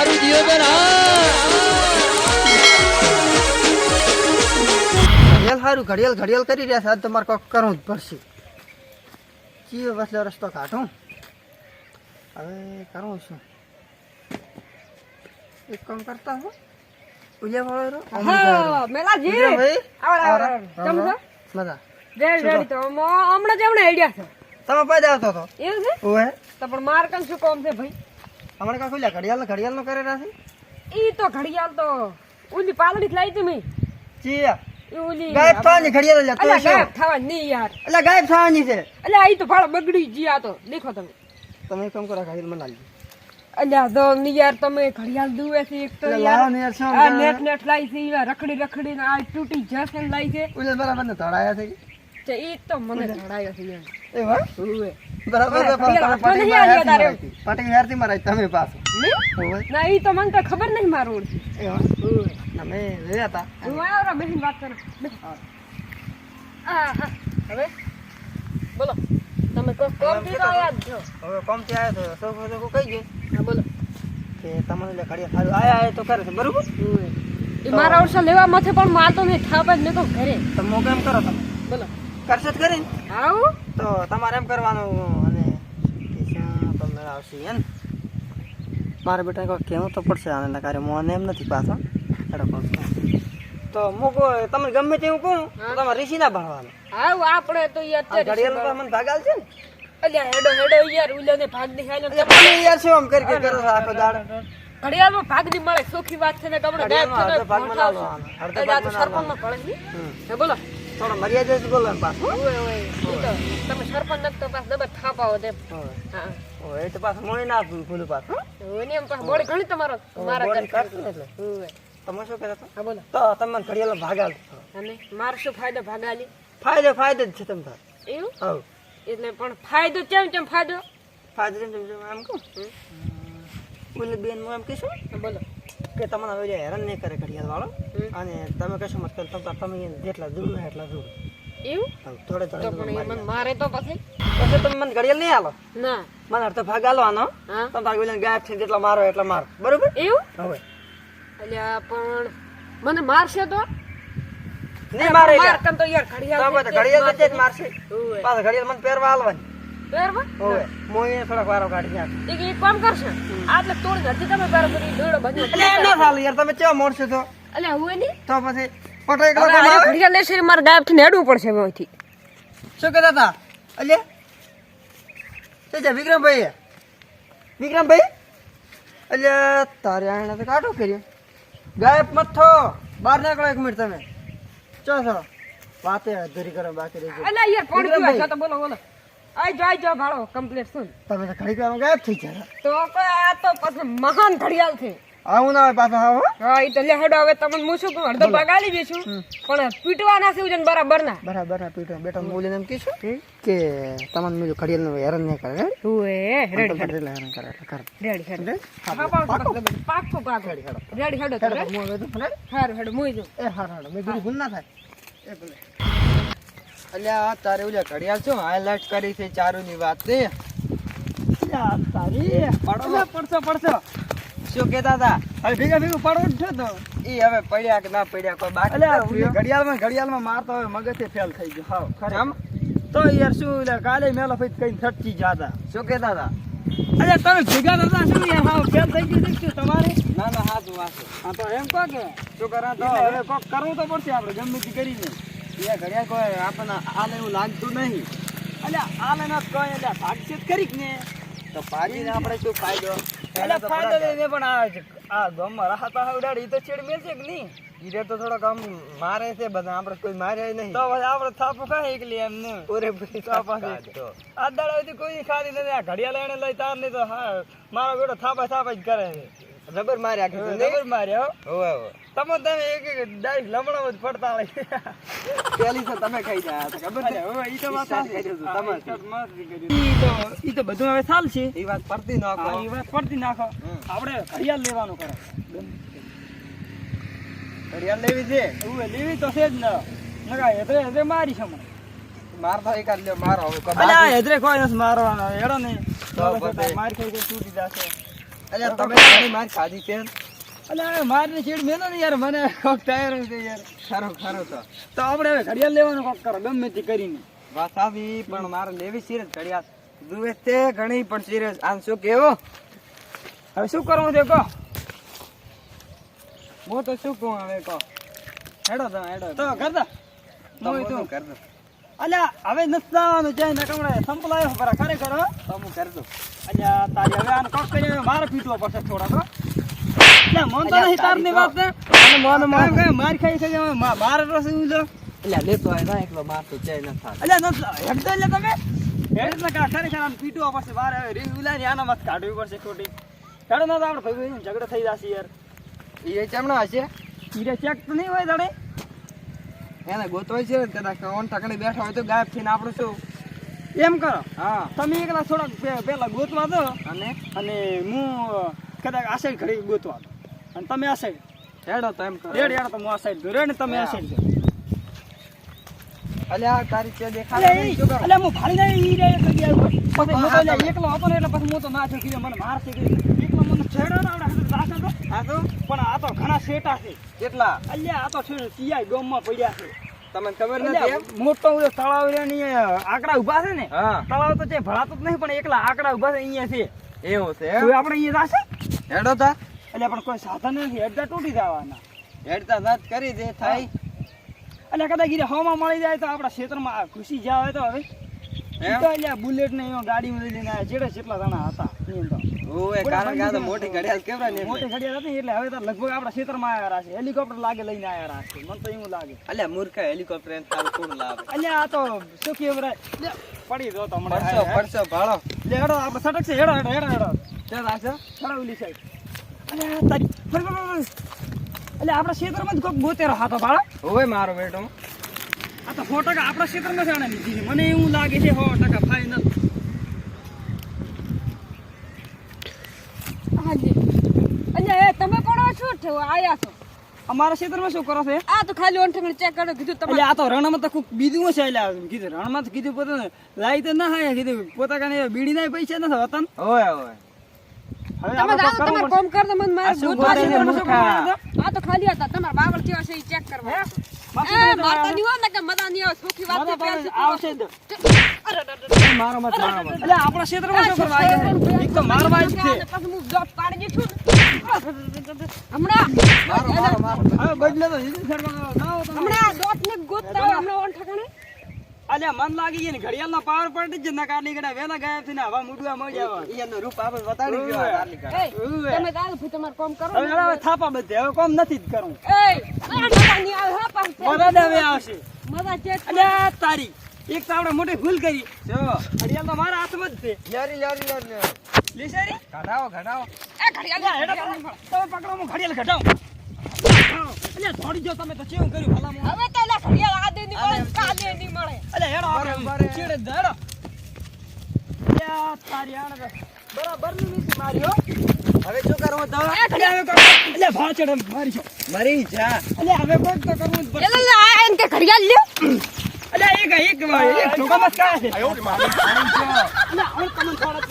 મારું જીવન ઘડિયાળ સારું ઘડિયાળ ઘડિયાળ કરી રહ્યા સાહેબ તમારે કોક કરવું જ પડશે. ચીયો બસલો રસ્તો કાઢું. હવે કરું શું? એક કામ કરતા હું. વાળો. છો? મજા. રેડી, રેડી તો. હમણાં જ idea છે. તમે પાછ આવતો હતો એવું છે? ઓહે તો પણ મારે કામ શું કામ છે ભાઈ? હમણાં કાંઈ લ્યા ઘડિયાળ ઘડિયાળ નો કરે રાસી ઈ તો ઘડિયાળ તો ઓલી પાલડી લઈ તમે ચીયા. ઓલી ગાયબ થવાની ઘડિયાળ લે તો ગાયબ થવા નહીં યાર. એટલે ગાયબ થવાની છે. અલ્યા ઈ તો ભાડો બગડી ગયા તો. દેખો તમે. તમે એક કરો ઘડિયાળ મને અલ્યા તો યાર તમે ઘડિયાળ દુવે છે એક તો યાર. આ નેટ નેટ લાવી છે રખડી રખડી ને આ તૂટી જશે ને છે. બરાબર ને ધડાયા છે તે ઈ તો મને ધડાયો છે યાર. એ વાહ ઉવે. બરાબર તમે નહીં. પટી મરાઈ તમે પાછું. નહીં? ના તો મને તો ખબર નહીં મારું. અમે જોયા હતા હું બેસીને વાત કરો. હવે? બોલો. તમે કો- કોમથી તો આયા જ છો. હવે આવ્યો તો ગયો. હા બોલો. કે તમને સારું આયા આયા તો કરે છે બરોબર? એ મારા વર્ષો લેવા માથે પણ મારતો નહીં થાપ જ નતો ઘરે. તો મોકો એમ કરો તમે. બોલો. કરશે જ કરીને આવું? તો તમારે એમ કરવાનું અને તો મેળ આવશે એમ. મારે બેટા કોઈ કહેવું તો પડશે આને કાર્ય મને એમ નથી પાછો. તો મૂકો તમે ગમે તેવું કહું તમારે રીસી ના ભણવાનું. આવું આપણે તો અત્યારે ઘડિયાળ તો મને ભાગાલ છે ને. અલ્યા હેડો યાર ભાગ દેખાય ને તમે યાર શું આમ કરી કરી કરો આખો દાડો? ઘડિયાળમાં ભાગની મળે સુખી વાત છે ને ગાયબ ભાગ અડધો ભાગ તો સરપંચમાં પડે છે. બોલો. થોડો મર્યાદા જ બોલો તો તમે સરપંચ નતો પાસ દબર થાપાવો તેમ. હા. એ તો પાછું મોય ના ફૂલ પાસ ઓય ને એમ પાછું બોડી ઘણી તમારો મારા ઘરે એટલે. તમે શું કહેતા હતા? હા બોલો. તો તમે મને ઘડિયાળ ભાગાલ અને માર શું ફાયદો ભાગાલી ફાયદો ફાયદો જ છે તમ તાર એવું? હા એટલે પણ ફાયદો કેમ કેમ ફાયદો? ફાયદો કેમ કેમ આમ કહું. બોલે બેન હું એમ કહીશું બોલો. કે તમને હવે હેરાન નહીં કરે ઘડિયાળ વાળો અને તમે કશું મત કરે તમે તમે જેટલા દૂર એટલા દૂર. એવું? થોડે થોડે મારે તો પછી? પછી તમે મને ઘડિયાળ નહીં આલો? ના. મને અડધો ભાગ આલો આનો હા. તમે ભાગ બોલીને ગાયબ છે જેટલા મારો એટલા મારો. બરોબર? એવું? હવે. અલ્યા પણ મને મારશે તો? નહીં મારે માર એટલે. કન તો યાર ઘડિયાળ ઘડિયાળ જ મારશે. પાછા ઘડિયાળ મને પહેરવા આલવાની. બરાબર? હવે મોય થોડાક વારો કાઢી નાખ. એક એક કામ કરશે? આટલે તોડી નથી તમે બરાબર ઈ દોડો બધું એટલે ના ચાલે યાર તમે કેવા મોડશો તો? અલ્યા હું નહીં તો પછી એકલો આવે? લેશે મારે ગાયબ હેડવું પડશે અહીંથી. શું કહેતા હતા? અલ્યા? શું છે વિક્રમભાઈ વિક્રમભાઈ? અલ્યા તારે આણે તો કર્યો. ગાયબ મત થો. બહાર નીકળો એક મિનિટ તમે. ચો છો. વાતે અધૂરી કરો બાકી રહી ગઈ. યાર કોણ વિક્રમભાઈ. તો બોલો બોલો. આઈ જાય જો ભાળો કમ્પ્લીટ સુન તમે તો ઘડી વાર ગાયબ થઈ જાય તો કોઈ આ તો પછી મહાન ઘડિયાળ છે. આવું ના પાછો હા હા. ઈ તો લેહડો હવે તમને હું શું કહું? અડધો બગાડી દઈશું પણ પીટવાના છે ઉજન બરાબર ના. બરાબર ના પીટો બેટા હું બોલીને એમ કહીશું કે તમને મેં ઘડિયાળનું હેરાન નહીં કરે હુએ રેડી તમે એટલે હેરાન કરે કરે. રેડી હેડો પાકો પાકો પાકો રેડી હેડો. તો હેડો, હું હવે તો. હારું હેડો મુઈ જો એ હાર હા મેં ભૂલ ના થાય. એ ભલે. અલ્યા તારે ઓલા ઘડિયાળ શું હાઇલાઇટ કરી છે ચારુની વાત છે? તારી. પડો. પડશો પડશો. શું કેતા હતા? હવે ભેગા ભેગું પડો છે તો. એ હવે પડ્યા કે ના પડ્યા કોઈ બાકી ઘડિયાળમાં ઘડિયાળમાં મારતો હવે મગજે ફેલ થઈ ગયો. હાવ ખરેખર તો યાર શું કાલે મેલો ફઈ કઈ થટકી જાતા શું કેતા હતા? અરે તમે ભેગા શું યાર? હાવ ફેલ થઈ ગયું તમારે? ના ના હાથ વાસે હા તો એમ કહો કે શું કરા તો? હવે કોક કરવું તો પડશે આપણે ગમે તે કરીને. કોઈ આપણને આલે એવું લાગતું નહીં. અલ્યા આલે ના કોઈ એટલે જ ને તો ભાગીને આપણે શું ફાયદો? એટલે ફાયદો નહીં પણ આ ગામમાં રાહતા ઉડાડી તો છેડ મેલશે કે નહીં? ઈરે તો થોડોક આમ મારે છે બધા આપણે કોઈ મારે નહીં. તો પછી આપણે થાપું કાંઈ એકલી એમ ને? ઓરે ભાઈ તો આ દાડા કોઈ ખાલી નથી આ ઘડિયાળ એને લઈ તાર નહીં તો હા મારો બેટો થાપા થાપા જ કરે છે. રબર માર્યા કીધું રબર માર્યા હો. તમે તમે એક એક ડાયરેક્ટ લમણો જ પડતા હોય પેલી તો તમે ખાઈ જાય ખબર છે? હવે ઈ તો વાત સાચી ઈ તો ઈ તો બધું હવે ચાલશે ઈ વાત પડતી નાખો ઈ વાત પડતી નાખો. આપણે ઘડિયાળ લેવાનું કરે. ઘડિયાળ લેવી છે? હું લેવી તો છે જ ને. નકા હેદરે હેદરે મારી છે માર તો એકાદ લે મારો. હવે કબા હેદરે કોઈ નથી મારવાનો હેડો નહીં માર ખાઈ ખાઈ તૂટી જશે. અલ્યા તમે ઘણી માર ખાધી છે. અલ્યા મારની ચીડ મેલો ને યાર મને કોક ટાયર છે યાર. સારો સારો તો. તો આપણે હવે ઘડિયાળ લેવાનું કોક કરો ગમે તે કરીને. વાત આવી પણ મારે લેવી છે ઘડિયાળ. દુવે તે ઘણી પણ સિરિયસ આમ શું કેવો? હવે શું કરવું છે કહો? હું તો શું કહું હવે કહો? હેડો તો હેડો. તો કરતા તો હું હું તો શું? કર દઉં અલ્યા હવે નથી જવાનું છે ને કમળે. સંપલાયો પરા ખરેખર કરો તો હું કર દઉં. અલ્યા તારી હવે આને કોક કરી હવે મારે પીટવો પડશે થોડાક તો અલ્યા મન તો નહીં તારની વાત ને મને મન. માર માર ખાઈ છે મારે રસ ઉલો લો અલ્યા લેતો આય ના એકલો માર તો ચે ન થાય અલ્યા નથી હેડતો એટલે તમે. હેડ ન કા ખરેખર આને પીટવો પડશે. મારે હવે રીલ ઉલાની આના મત કાઢવી પડશે ખોટી. હેડો ના તો આપણે ભાઈ ઝઘડો થઈ જશે યાર. એ ચમણા હશે? હીરે ચેક તો નહીં હોય તારે એને ગોતવાય છે ને કદાચ ઓન ઠકણે બેઠા હોય તો ગાયબ થઈને આપણે શું? એમ કરો. હા. તમે એકલા થોડાક પે- પેલા ગોતવા દો. અને? અને હું કદાચ આ સાઈડ ઘડી ગોતવા દો અને તમે આ સાઈડ હેડો તો એમ કરો. રેડ હેડો તો હું આ સાઈડ ધોરે ને તમે આ. સાઈડ અલ્યા તારી ચે દેખાડે? અલ્યા હું ભાળી જાય ઈ ગયા. એકલો હતો ને એટલે પછી હું તો ના થયો કીધું મને મારશે કીધું એકલો મને છેડો ને તો. હા તો પણ આ તો ઘણા શેટા છે. કેટલા? અલ્યા આ તો ટીઆઈ ડોમમાં પડ્યા છે. તમને ખબર નથી મોટો તળાવ આંકડા ઊભા છે ને તળાવ તો જે ભરાતો જ નહીં પણ એકલા આંકડા ઊભા છે અહીંયા છે. એવું છે આપણે અહીંયા જાશે? હેડો તા. એટલે પણ કોઈ સાધન નથી હેડતા તૂટી જવાના. હેડતા નત કરી દે થાય. એટલે કદાચ ગીરે હવામાં મળી જાય તો આપણા ક્ષેત્રમાં ઘૂસી જાય તો હવે. ઈ એમ? તો એટલે બુલેટ ને ગાડી લઈ લઈને આયા જેડા જેટલા જણા હતા ઈ તો. ઓય કારણ કે આ તો મોટી ઘડિયાળ કેવડા ને મોટી ઘડિયાળ હતી એટલે હવે તો લગભગ આપણા ક્ષેત્રમાં આવ્યા છે હેલિકોપ્ટર લાગે લઈને આયા છે મને તો એવું લાગે. અલ્યા મૂર્ખા હેલિકોપ્ટર એને સારું કોણ લાવે? અલ્યા આ તો શું પડી દો તો હમણાં પડશો પડશો ભાળો. લે હેડો આપણે સટક છે હેડો હેડો હેડો હેડો. સાઈડ અલ્યા તારી. અલ્યા આપણા ક્ષેત્રમાં જ કોક ગોતેરો હાથો ભાળો. ઓય મારો બેટો. આ તો સો ટકા આપણા ક્ષેત્રમાં લીધી છે મને એવું લાગે છે સો ટકા ફાઇનલ હાજી. અલ્યા એ તમે કોણ છો છો આયા છો. અમારા ક્ષેત્રમાં શું કરો છે આ તો ખાલી ઓંઠંગણ ચેક કરો કીધું તમે આ તો રણમાં તો કોક બીજું એટલે કીધું રણમાં તો કીધું લાઈ તો ના હાય કીધું પોતા કાને બીડી ના પૈસા નથી હોતા તમે તમારે કોમ કર દો મને આ મારે તો ખાલી હતા તમારા બાવળ કેવા છે એ ચેક કરવા. મારતા નહીં હોય ને કે મજા નહીં આવે સોખી વાત છે પ્યાર પાસે છે આવશે જ. અરે, અરે, અરે, અરે. મારો મત મારો મત. એટલે આપણા ક્ષેત્રમાં શું કરવા આવ્યા? એક તો મારવા જ છે. પછી હું જોબ પાડી છું હમણાં. મારો મારો મારો હવે બદલે તો હિન્દુ શર્મા ના હમણાં દોત ને ગોતતા હમણાં ઓન ઠકાણે અલ્યા મન લાગી ગઈ ને ઘડિયાળનો પાવર પડી જ નકાર નીકળ્યા વેલા ગયા છે ને હવા મુડવા મળી ઈ રૂપ આપણે બતાડી ગયો. તમે તમારે કોમ કરો હવે થાપા બધે. હવે કોમ નથી જ કરવું મદદ હવે આવશે અલ્યા તારી એક તો આપણે મોટી ભૂલ કરી ઘડિયાળ તો મારા હાથમાં જ છે યારી યારી યારી લીસેરી ઘટાવો એ ઘડિયાળ હેડો તમે પકડો હું ઘડિયાળ ઘટાવ અલ્યા થોડી જો તમે તો કેવું કર્યું ભલામણ હવે તો એલા ઘડિયાળ આ દે નહીં મળે કા દે નહીં મળે અલ્યા હેડો આપણે. ચીડે હેડો અલ્યા તારી આને બરાબરની હો હવે શું કરવું તો? એટલે હવે કોઈ- અલ્યા ભાવ ચડે મારી છો મરી જા. એટલે હવે કોણ તો કરવું જ પડશે. લે આ એમ કે ઘડિયાળ લ્યો. અલ્યા એક એક એક ઠોકામાં જ કા છે. ના હું તમને થોડા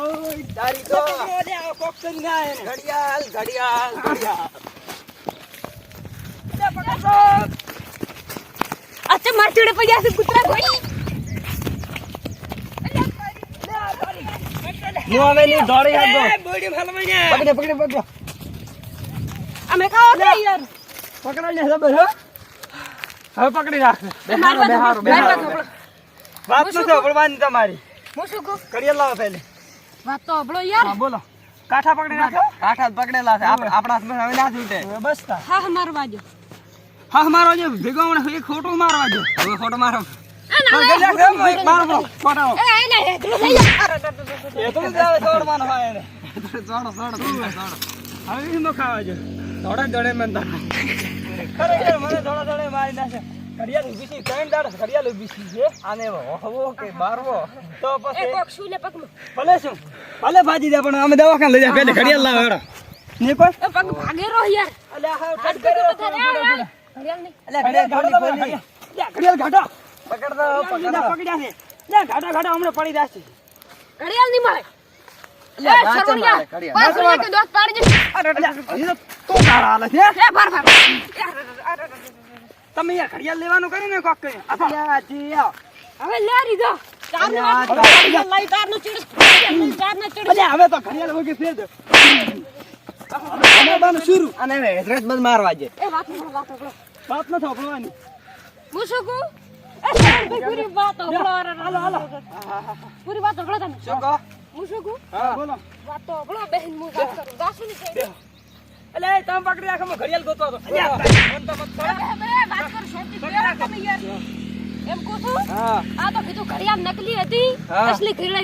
ઓય તો અલ્યા કોક કરી ના આયા ઘડિયાળ ઘડિયાળ ઘડિયાળ. અલ્યા પકડો. અચ્છા માર ચીડે પડ્યા છે કૂતરા ભાઈ. હું હવે ની દોડી હાલો એ બોડી ફલમાં ને પકડે પકડે પકડો. અમે ખાવા કે યાર પકડો લે જબર હો. હવે પકડી રાખ. બેહારો બેહારો બેહારો વાત નથી સાંભળવાની તમારી? હું શું કહું? કડિયાળ લાવો પહેલે. વાત તો યાર. બોલો. કાઠા પકડી રાખો. આઠ હાથ પકડેલા છે. આપ- આપણા હાથમાં હવે ના છૂટે. બસ હા હા મારો વાજો હા મારો જે ભેગો ખોટું મારવા જો હવે ફોટો મારો. ભલે ભાજી દે પણ અમે દવાખાને લઈ જાય પહેલે ઘડિયાળ લાવે હેડો ને કોઈ એ પગ ભાગે રહો યાર અલ્યા. ઘડિયાળ ઘડિયાળ ઘડિયાળ ઘાટો પકડતો પકડ્યા છે. લ્યા, ઘાટા ઘાટા હમણાં પડી જશે ઘડિયાળ નહીં મળે. તમે યાર. ઘડિયાળ. લેવાનું કર્યું ને કોક. હવે લે રીધો. હવે તો ઘડિયાળ વગર ફેર દે હવે શરૂ. અને હવે બંધ મારવા જે એ, વાત સાંભળો, વાત. ન હું શું કહું? પૂરી વાત અરે. પૂરી વાત તમે. શું કહો હું શું કહું? હા બોલો વાત તો સાંભળો, બહેન, હું ઘડિયાળ નકલી હતી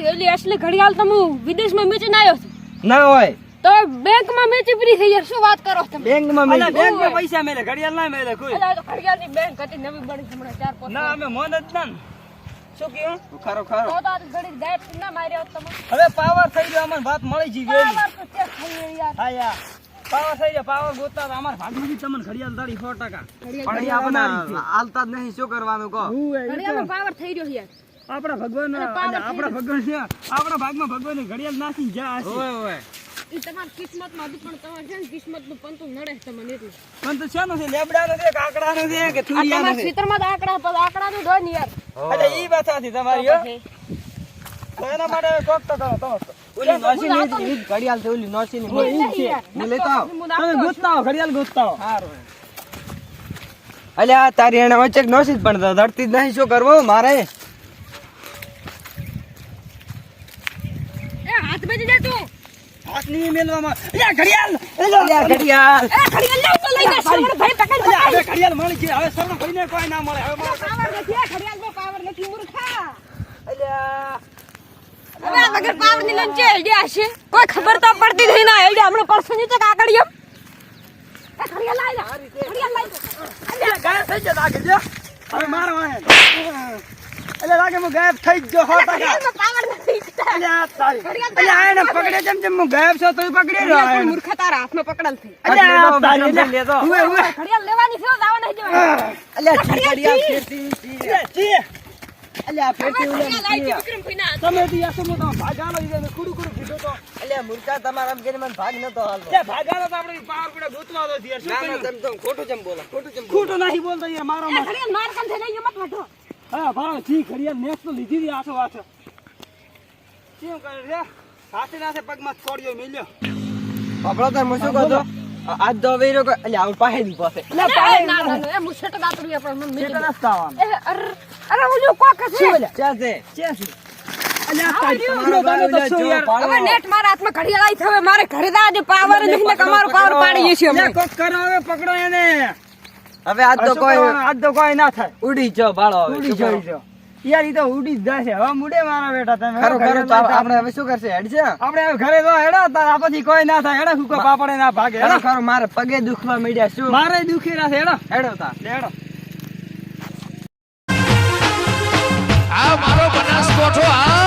ઘડિયાળ અસલી ઘડિયાળ તો હું ના હોય તો બેંકમાં મેચી ફ્રી થઈ યાર શું વાત કરો તમે? બેંકમાં મેં બેંકમાં પૈસા મેલે ઘડિયાળ ના મેલે કોઈ. અલા, તો ઘડિયાળની બેંક હતી નવી બની હમણે ચાર પાંચ ના અમે મોન જ ના શું કહ્યું? ખરો તો ખરો તો આ ઘડી ગાયબ ના માર્યો તમે. હવે પાવર થઈ ગયો અમને વાત મળી જી ગઈ. પાવર તો ચેક થઈ યાર. હા યાર. પાવર થઈ ગયો પાવર તમને ઘડિયાળ પણ હાલતા જ નહીં શું કરવાનું કહો? પાવર થઈ ગયો યાર. આપણા ભગવાન આપણા ભગવાન આપડા આપણા ભાગમાં ભગવાન ઘડિયાળ નાસી જાય ઓય ઓય. ઈ તમારી કિસ્મતમાં હતું પણ તમારે છે ને કિસ્મતનું પંતું નડે તમને એટલે. પણ તો શેનું છે? લેબડાનું છે કાકડાનું છે કે આ થુરિયાનું તમારા છે? ક્ષેત્રમાં તો પર આંકડાનું જ હોય યાર. એટલે ઈ વાત સાચી તમારી હો. તો એના માટે કોક તો કરો તમે ઓલી નોસીની જ- ઈ ઘડિયાળ છે ઓલી નોસીની હું મોટી. હું લેતો આવું. તમે ગોતતા હો ઘડિયાળ ગોતતા હો અલ્યા તારી એને વચ્ચે નોસી જ પણ ધરતી જ નહીં શું કરવું મારે એ હાથ બેસી જા તું નહીં મેલવામાં. અલ્યા ઘડિયાળ અલ્યા. ઘડિયાળ. એ ઘડિયાળ લઈ તો લઈ જા શ્રવણ ભાઈ પકડ. પકડ ઘડિયાળ મળી ગઈ. હવે સર્વ ભાઈને કોઈ ના મળે. હવે પાવર નથી આ ઘડિયાળમાં પાવર નથી મૂર્ખા. અલ્યા. હવે વગર પાવરની લંચે આઈડિયા હશે? કોઈ ખબર તો પડતી નહીં ના આઈડિયા હમણાં પરસો ની તો કાકડી એમ ઘડિયાળ લાઈ જા ઘડિયાળ લાઈ જા અલ્યા ગાયબ થઈ ગયો લાગે હવે મારો વાહે અલ્યા લાગે હું ગાયબ થઈ જ ગયો પકડે હું ગાયબ છો પકડી રહ્યો. મૂર્ખા તારા હાથમાં પકડાલ થઈ અલ્યા. ઘડિયાળ લેવાની છે નહીં ના તમે દી આસો ભાગાલો ઈ કુડું કુડું કીધું તો. અલ્યા મૂર્ખા તમારા આમ કરીને મને ભાગ નતો તે ભાગાલો તો આપણે પાવર કુડા ગોતવા દો યાર. શું ના ના તો ખોટું જેમ બોલો ખોટું જેમ ખોટું નહીં બોલતો યાર મારો માર કામ થઈ નહીં મત વાંધો હા ભાવ જી ઘડિયાળ મેચ તો લીધી હતી આઠો આઠ શું કરે રે? સાથે નાથે પગમાં છોડ્યો મેલ્યો. બાપડો તાર શું કહું આજ તો અલ્યા આવું પાસે ના ના ના એ દાતરી આપણે મને અરે કોક છે. છે? મારા છે. ઘરે પાવર નહીં પાવર પાડીએ છીએ પકડો એને. હવે આજ તો કોઈ? આજ તો કોઈ ના થાય. ઉડી જો બાળો ઉડી? જો. યાર ઈ તો ઉડી જ જશે. હવે મુડે મારા બેટા તમે. ખરું ખરું તો આપણે હવે શું કરશે? હેડ છે આપણે હવે ઘરે તો હેડો તાર આ પછી કોઈ ના થાય. હેડો હુકો પાપડે ના ભાગે. હેડો. ખરું મારે પગે દુખવા મળ્યા શું? મારે દુખી ના છે હેડો. હેડો તા. હેડો. આ મારો બનાસકોઠો આ